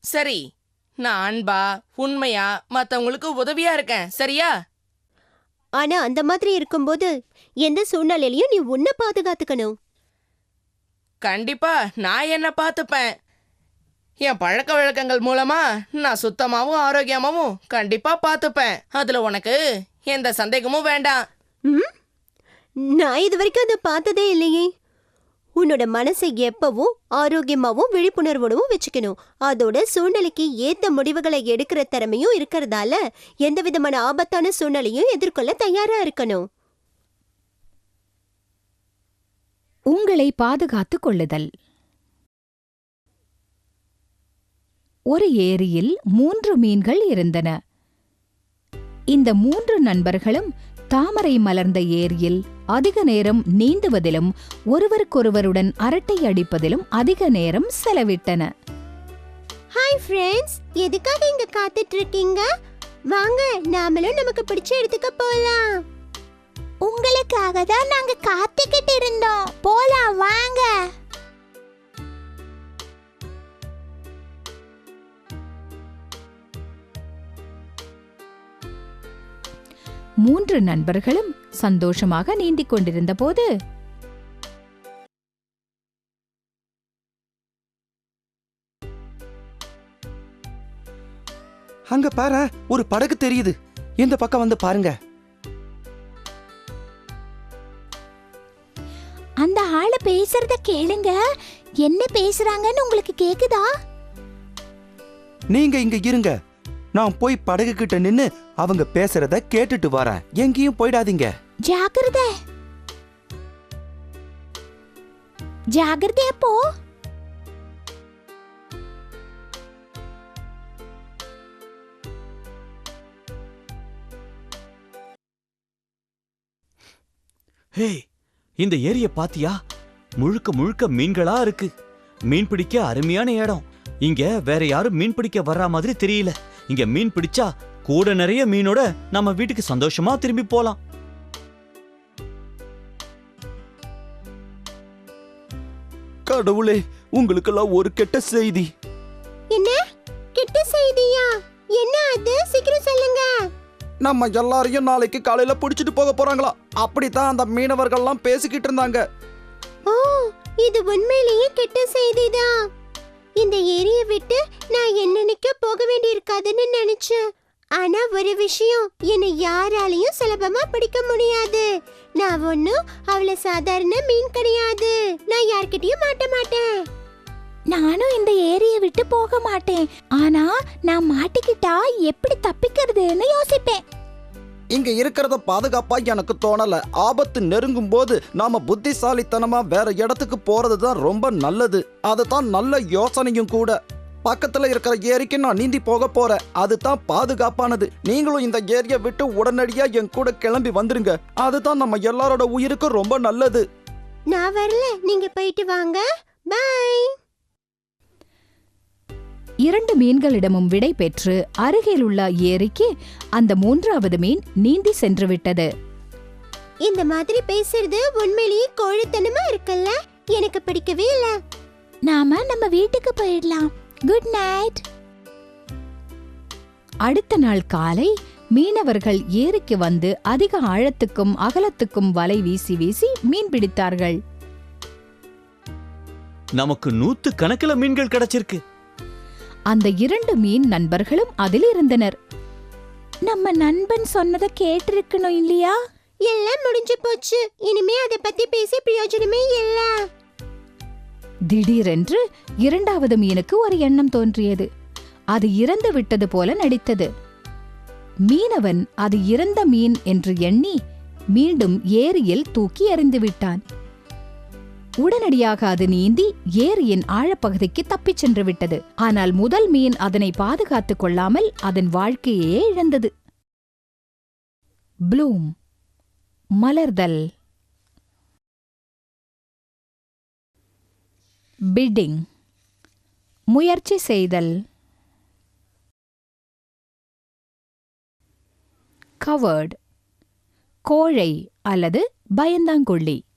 சரி நான் அன்பா உண்மையா மத்தவங்களுக்கு உதவியா இருக்கேன் சரியா? ஆனா அந்த மாதிரி இருக்கும்போது எந்த சூழ்நிலையிலயும் நீ உன்னை பாதுகாத்துக்கணும். கண்டிப்பா நான் என்ன பார்த்துப்பேன். என் பழக்க வழக்கங்கள் மூலமா நான் சுத்தமாவும் ஆரோக்கியமாவும் கண்டிப்பா பார்த்துப்பேன். அதுல உனக்கு எந்த சந்தேகமும் வேண்டாம். ம்? நான் இது வரைக்கும் அதை பார்த்ததே இல்லையே. உன்னோட மனசை எப்பவும் ஆரோக்கியமாவும் விழிப்புணர்வோடவும் வச்சுக்கணும். அதோட சூழ்நிலைக்கு ஏத்த முடிவுகளை எடுக்கிற திறமையும் இருக்கிறதால எந்த விதமான ஆபத்தான சூழ்நிலையும் எதிர்கொள்ள தயாரா இருக்கணும். உங்களை பாதுகாத்து கொள்ளுதல். ஒரு ஏரியில் மூன்று மீன்கள் இருந்தன. இந்த மூன்று நண்பர்களும் தாமரை மலர்ந்த ஏரியில் அதிக நேரம் நீந்துவதிலும் ஒருவருக்கொருவருடன் அரட்டை அடிப்பதிலும் அதிக நேரம் செலவிட்டன. ஹாய் ஃப்ரெண்ட்ஸ் எதுக்காக இங்க காத்துட்டு இருக்கீங்க வாங்க நாமளும் நமக்கு பிடிச்ச இடத்துக்கு போலாம். உங்களுக்காக தான் நாங்க காத்துக்கிட்டு இருந்தோம். போலாம் வாங்க. மூன்று நண்பர்களும் சந்தோஷமாக நீந்திக் கொண்டிருந்த போது அங்க பாரு ஒரு படகு தெரியுது. இந்த பக்கம் வந்து பாருங்க. அந்த ஆளு பேசுறத கேளுங்க. என்ன பேசுறாங்கன்னு உங்களுக்கு கேக்குதா? நீங்க இங்க இருங்க. நான் போய் படகு கிட்ட நின்னு அவங்க பேசுறத கேட்டுட்டு வரேன். எங்கேயும் போயிடாதீங்க. ஜாக்கிரதை. ஜாகிரதையா போ. ஹே இந்த ஏரிய பாத்தியா? முழுக்க முழுக்க மீன்களா இருக்கு. மீன் பிடிக்க அருமையான இடம். இங்க வேற யாரும் மீன் பிடிக்க வர்ற மாதிரி தெரியல. இங்க மீன் பிடிச்சா கூட நிறைய மீனோட நம்ம வீட்டுக்கு சந்தோஷமா திரும்பி போலாம். கடவுளே உங்களுக்கெல்லாம் ஒரு கெட்ட செய்தி. என்ன? கெட்ட செய்தியா? என்ன அது? சீக்கிரம் சொல்லுங்க. நம்ம எல்லாரையும் நாளைக்கு காலையில பிடிச்சிட்டு போக போறாங்களா? அப்படித்தான் அந்த மீனவர்கள்லாம் பேசிக்கிட்டு இருந்தாங்க. ஓ இது உண்மையிலேயே கெட்ட செய்திதான். இந்த ஏரியை விட்டு நான் என்னன்னைக்க போக வேண்டியிருக்காதுன்னு நினைச்சேன். ஆனா ஒரு விஷயம் என்னை யாராலையும் சுலபமா பிடிக்க முடியாது. நான் ஒன்னும் அவள சாதாரண மீன் கிடையாது. நான் யார்கிட்டயும் மாட்ட மாட்டேன். நானும் இந்த ஏரிய விட்டு போக மாட்டேன். ஆனா நான் மாட்டிக்கிட்டா எப்படி தப்பிக்கிறதுன்னு யோசிப்பேன். இங்க இருக்கிறத பாதுகாப்பா எனக்கு தோணல. ஆபத்து நெருங்கும் போது நாம புத்திசாலித்தனமா வேற இடத்துக்கு போறது தான் ரொம்ப நல்லது. அதுதான் நல்ல யோசனையும் கூட. பக்கத்துல இருக்கிற ஏரிக்கு நான் நீந்தி போக போறேன் அதுதான் பாதுகாப்பானது. நீங்களும் இந்த ஏரியை விட்டு உடனடியா என் கூட கிளம்பி வந்துருங்க. அதுதான் நம்ம எல்லாரோட உயிருக்கும் ரொம்ப நல்லது. நான் வரல. நீங்க போயிட்டு வாங்க. பாய் இரண்டு மீன்களிடமும் விடை பெற்று அருகிலுள்ள ஏரிக்கு அந்த மூன்றாவது மீன் நீந்தி சென்று விட்டது இந்த மாதிரி பேசுறது உண்மையிலேயே கோழித்தனமா இருக்குல்ல? எனக்கு பிடிக்கவே இல்ல. நாம நம்ம வீட்டுக்கு போயிடலாம். குட் நைட் அடுத்த நாள் காலை மீனவர்கள் ஏரிக்கு வந்து அதிக ஆழத்துக்கும் அகலத்துக்கும் வலை வீசி வீசி மீன் பிடித்தார்கள். நமக்கு நூத்து கணக்குல மீன்கள் கிடைச்சிருக்கு. அந்த இரண்டு மீன் நண்பர்களும் அதில் இருந்தனர். நம்ம நண்பன் சொன்னதை கேட்டிருக்கணும் இல்லையா? எல்லாம் முடிஞ்சு போச்சு. இனிமே அத பத்தி பேசி பிரயோஜனமே இல்ல. திடீரென்று இரண்டாவது மீனுக்கு ஒரு எண்ணம் தோன்றியது. அது இறந்து விட்டது போல நடித்தது. மீனவன் அது இறந்த மீன் என்று எண்ணி மீண்டும் ஏரியில் தூக்கி எறிந்து விட்டான். உடனடியாக அது நீந்தி ஏரியின் ஆழப்பகுதிக்கு தப்பிச் சென்று விட்டது ஆனால் முதல் மீன் அதனை பாதுகாத்துக் கொள்ளாமல் அதன் வாழ்க்கையே இழந்தது. ப்ளூம் மலர்தல். பிட்டிங் முயற்சி செய்தல். கவர்ட் கோழை அல்லது பயந்தாங்கொள்ளி